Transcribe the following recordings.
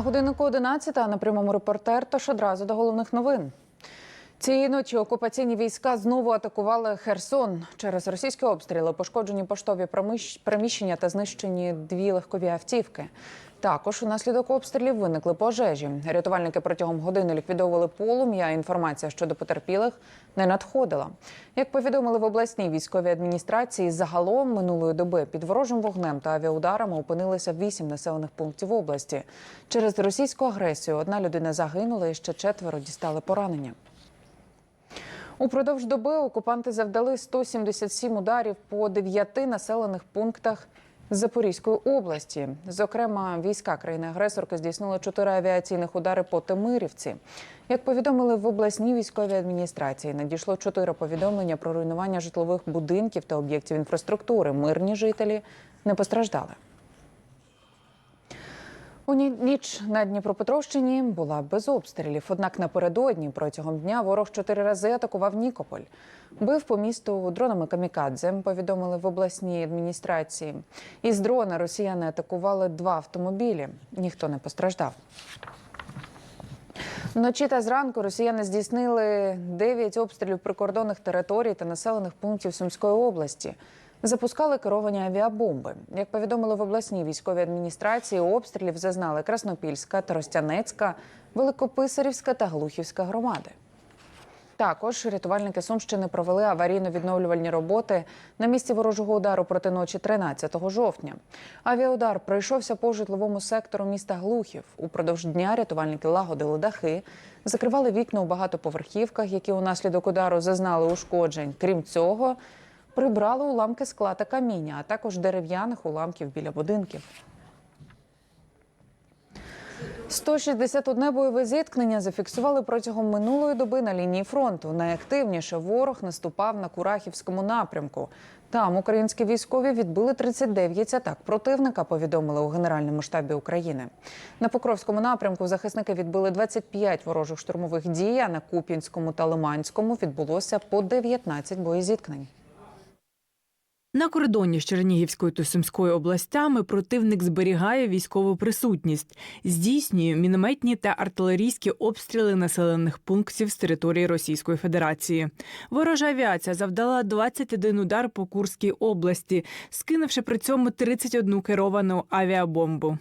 На годиннику 11 на прямому репортер, тож одразу до головних новин. Цієї ночі окупаційні війська знову атакували Херсон. Через російські обстріли пошкоджені поштові приміщення та знищені дві легкові автівки. Також унаслідок обстрілів виникли пожежі. Рятувальники протягом години ліквідовували полум'я. Інформація щодо потерпілих не надходила. Як повідомили в обласній військовій адміністрації, загалом минулої доби під ворожим вогнем та авіаударами опинилися вісім населених пунктів області. Через російську агресію одна людина загинула і ще четверо дістали поранення. Упродовж доби окупанти завдали 177 ударів по дев'яти населених пунктах Запорізької області. Зокрема, війська країни-агресорки здійснили чотири авіаційних удари по Тимирівці. Як повідомили в обласній військовій адміністрації, надійшло чотири повідомлення про руйнування житлових будинків та об'єктів інфраструктури. Мирні жителі не постраждали. У ніч на Дніпропетровщині була без обстрілів. Однак напередодні протягом дня ворог чотири рази атакував Нікополь. Бив по місту дронами камікадзе. Повідомили в обласній адміністрації. Із дрона росіяни атакували два автомобілі. Ніхто не постраждав. Вночі та зранку росіяни здійснили 9 обстрілів прикордонних територій та населених пунктів Сумської області. Запускали керовані авіабомби. Як повідомили в обласній військовій адміністрації, обстрілів зазнали Краснопільська, Тростянецька, Великописарівська та Глухівська громади. Також рятувальники Сумщини провели аварійно-відновлювальні роботи на місці ворожого удару проти ночі 13 жовтня. Авіаудар пройшовся по житловому сектору міста Глухів. Упродовж дня рятувальники лагодили дахи, закривали вікна у багатоповерхівках, які унаслідок удару зазнали ушкоджень. Крім цього, прибрали уламки скла та каміння, а також дерев'яних уламків біля будинків. 161 бойове зіткнення зафіксували протягом минулої доби на лінії фронту. Найактивніше ворог наступав на Курахівському напрямку. Там українські військові відбили 39 атак противника. Повідомили у Генеральному штабі України. На Покровському напрямку захисники відбили 25 ворожих штурмових дій. А на Куп'янському та Лиманському відбулося по 19 боєзіткнень. На кордоні з Чернігівською та Сумською областями противник зберігає військову присутність, здійснює мінометні та артилерійські обстріли населених пунктів з території Російської Федерації. Ворожа авіація завдала 21 удар по Курській області, скинувши при цьому 31 керовану авіабомбу.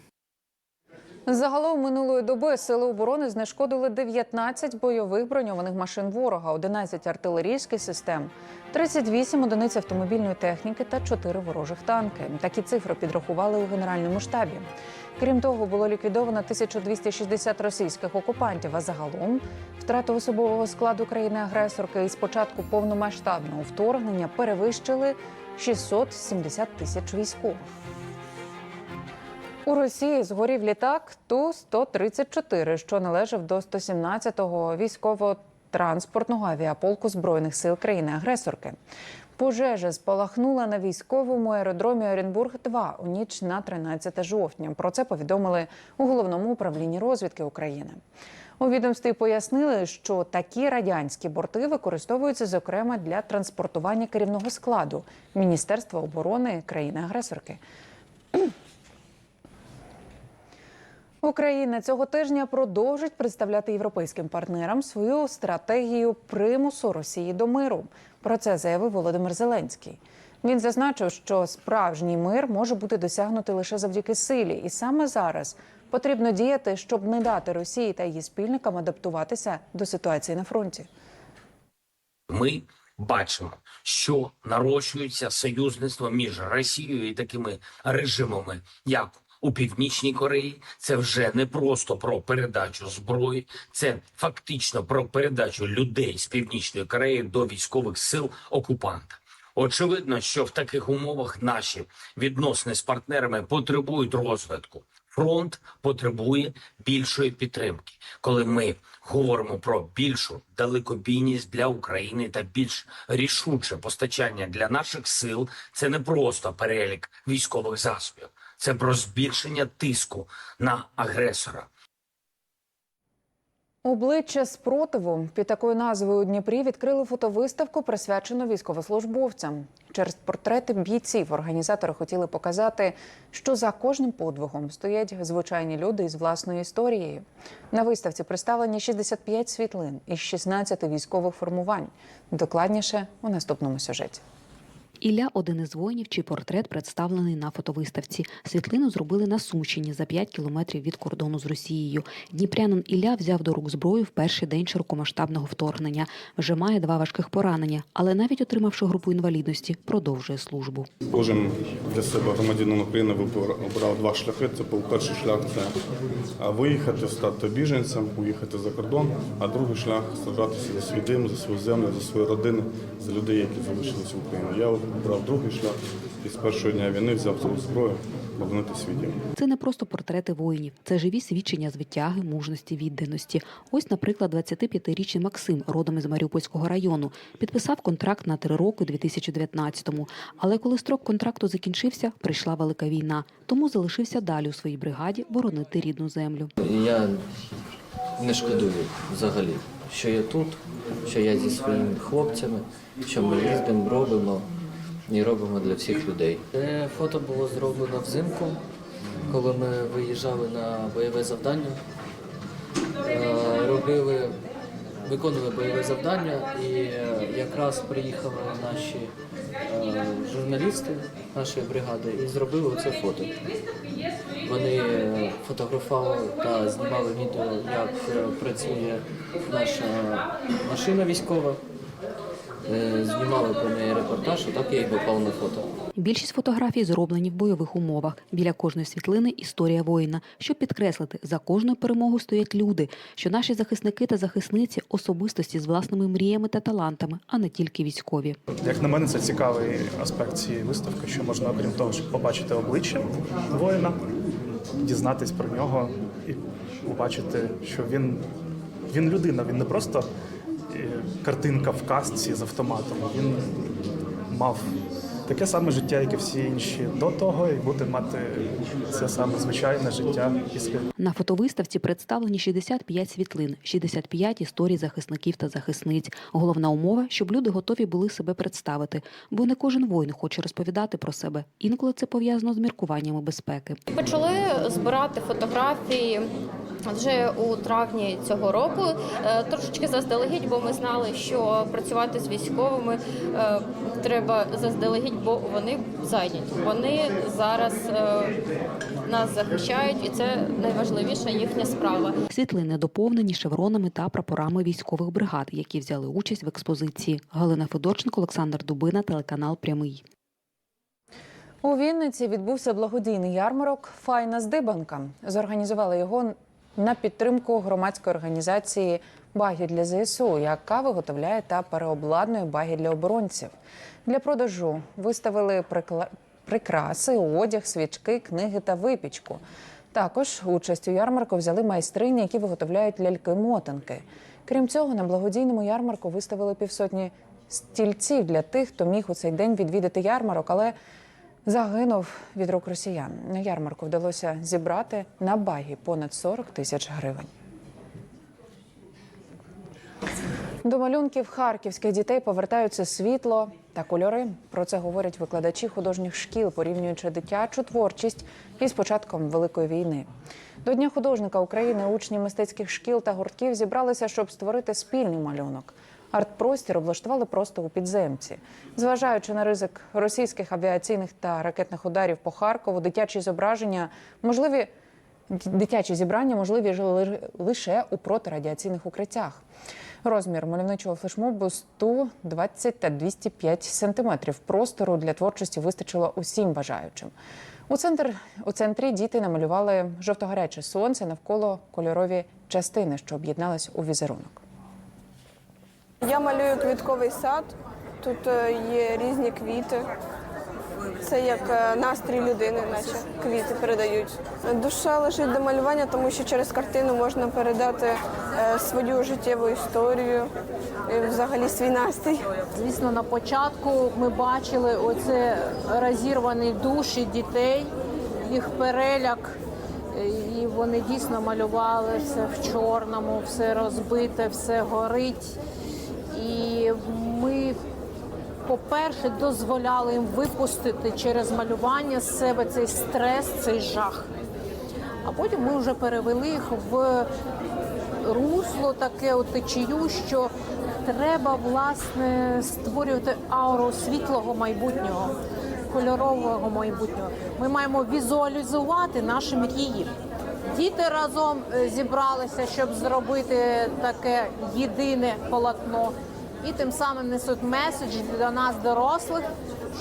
Загалом минулої доби сили оборони знешкодили 19 бойових броньованих машин ворога, 11 артилерійських систем, 38 одиниць автомобільної техніки та 4 ворожих танки. Такі цифри підрахували у генеральному штабі. Крім того, було ліквідовано 1260 російських окупантів. А загалом втрати особового складу країни-агресорки із початку повномасштабного вторгнення перевищили 670 тисяч військових. У Росії згорів літак Ту-134, що належав до 117-го військово-транспортного авіаполку збройних сил країни-агресорки. Пожежа спалахнула на військовому аеродромі Оренбург-2 у ніч на 13 жовтня. Про це повідомили у головному управлінні розвідки України. У відомстві пояснили, що такі радянські борти використовуються зокрема для транспортування керівного складу Міністерства оборони країни-агресорки. Україна цього тижня продовжить представляти європейським партнерам свою стратегію примусу Росії до миру. Про це заявив Володимир Зеленський. Він зазначив, що справжній мир може бути досягнутий лише завдяки силі, і саме зараз потрібно діяти, щоб не дати Росії та її спільникам адаптуватися до ситуації на фронті. Ми бачимо, що нарощується союзництво між Росією і такими режимами, як у Північній Кореї. Це вже не просто про передачу зброї, це фактично про передачу людей з Північної Кореї до військових сил окупанта. Очевидно, що в таких умовах наші відносини з партнерами потребують розвитку. Фронт потребує більшої підтримки. Коли ми говоримо про більшу далекобійність для України та більш рішуче постачання для наших сил, це не просто перелік військових засобів, це про збільшення тиску на агресора. Обличчя спротиву під такою назвою у Дніпрі відкрили фотовиставку, присвячену військовослужбовцям. Через портрети бійців організатори хотіли показати, що за кожним подвигом стоять звичайні люди із власною історією. На виставці представлені 65 світлин із 16 військових формувань. Докладніше у наступному сюжеті. Ілля один із воїнів, чий портрет представлений на фотовиставці. Світлину зробили на Сумщині за 5 кілометрів від кордону з Росією. Дніпрянин Ілля взяв до рук зброю в перший день широкомасштабного вторгнення. Вже має два важких поранення, але навіть отримавши групу інвалідності, продовжує службу. Кожен для себе громадянин України обрав два шляхи. Це був перший шлях це виїхати, стати біженцем, уїхати за кордон, а другий шлях сражатися за свій дим, за свою землю, за свої родини, за людей, які залишилися в Україні. Я обрав другий шлях і з першого дня війни взяв свою зброю оборонити свій дім. Це не просто портрети воїнів, це живі свідчення звитяги, мужності, відданості. Ось, наприклад, 25-річний Максим, родом із Маріупольського району, підписав контракт на три роки у 2019-му. Але коли строк контракту закінчився, прийшла велика війна. Тому залишився далі у своїй бригаді боронити рідну землю. Я не шкодую взагалі, що я тут, що я зі своїми хлопцями, що ми їздимо, робимо і робимо для всіх людей. Це фото було зроблено взимку, коли ми виїжджали на бойове завдання. Е, Робили, виконували бойове завдання, і е, якраз приїхали наші е, журналісти нашої бригади і зробили оце фото. Вони фотографували та знімали відео, як працює наша машина військова. Е, Знімали про неї репортаж, а так я й попав на фото. Більшість фотографій зроблені в бойових умовах. Біля кожної світлини історія воїна. Щоб підкреслити, за кожною перемогою стоять люди, що наші захисники та захисниці особистості з власними мріями та талантами, а не тільки військові. Як на мене, це цікавий аспект цієї виставки, що можна, окрім того, щоб побачити обличчя воїна, дізнатись про нього і побачити, що він, він людина, він не просто картинка в кастці з автоматом. Він мав таке саме життя, як і всі інші до того, і буде мати це саме звичайне життя після На фотовиставці представлені 65 світлин, 65 історій захисників та захисниць. Головна умова, щоб люди готові були себе представити, бо не кожен воїн хоче розповідати про себе. Інколи це пов'язано з міркуваннями безпеки. Почали збирати фотографії вже у травні цього року. Е, Трошечки заздалегідь, бо ми знали, що працювати з військовими е, треба заздалегідь, бо вони зайняті. Вони зараз е, нас захищають, і це найважливіша їхня справа. Світлини доповнені шевронами та прапорами військових бригад, які взяли участь в експозиції. Галина Федорченко, Олександр Дубина, телеканал Прямий. У Вінниці відбувся благодійний ярмарок Файна здибанка. Зорганізували його на підтримку громадської організації Баги для ЗСУ, яка виготовляє та переобладнує баги для оборонців. Для продажу виставили прикла- прикраси, одяг, свічки, книги та випічку. Також участь у ярмарку взяли майстрині, які виготовляють ляльки-мотанки. Крім цього, на благодійному ярмарку виставили півсотні стільців для тих, хто міг у цей день відвідати ярмарок, але загинув від рук росіян. На ярмарку вдалося зібрати на багі понад 40 тисяч гривень. До малюнків харківських дітей повертаються світло та кольори. Про це говорять викладачі художніх шкіл, порівнюючи дитячу творчість із початком Великої війни. До Дня художника України учні мистецьких шкіл та гуртків зібралися, щоб створити спільний малюнок. Арт-простір облаштували просто у підземці. Зважаючи на ризик російських авіаційних та ракетних ударів по Харкову, дитячі зображення можливі дитячі зібрання можливі ж ли- лише у протирадіаційних укриттях. Розмір мальовничого флешмобу 120 та 205 сантиметрів. Простору для творчості вистачило усім бажаючим. У, центр, у центрі діти намалювали жовто-гаряче сонце навколо кольорові частини, що об'єднались у візерунок. Я малюю квітковий сад. Тут е, є різні квіти. Це як е, настрій людини, наче квіти передають. Душа лежить до малювання, тому що через картину можна передати е, свою життєву історію, і взагалі свій настрій. Звісно, на початку ми бачили оце розірвані душі дітей, їх переляк, І вони дійсно малювали все в чорному, все розбите, все горить. Ми, по-перше, дозволяли їм випустити через малювання з себе цей стрес, цей жах. А потім ми вже перевели їх в русло, таке от течію, що треба власне створювати ауру світлого майбутнього, кольорового майбутнього. Ми маємо візуалізувати наші мрії. Діти разом е, зібралися, щоб зробити таке єдине полотно, і тим самим несуть меседж для нас, дорослих,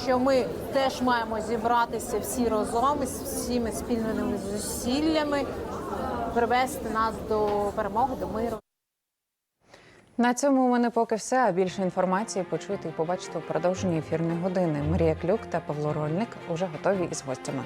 що ми теж маємо зібратися всі разом із всіми спільними зусиллями, привести нас до перемоги, до миру. На цьому у мене поки все. А більше інформації почуєте і побачите у продовженні ефірної години. Марія Клюк та Павло Рольник уже готові із гостями.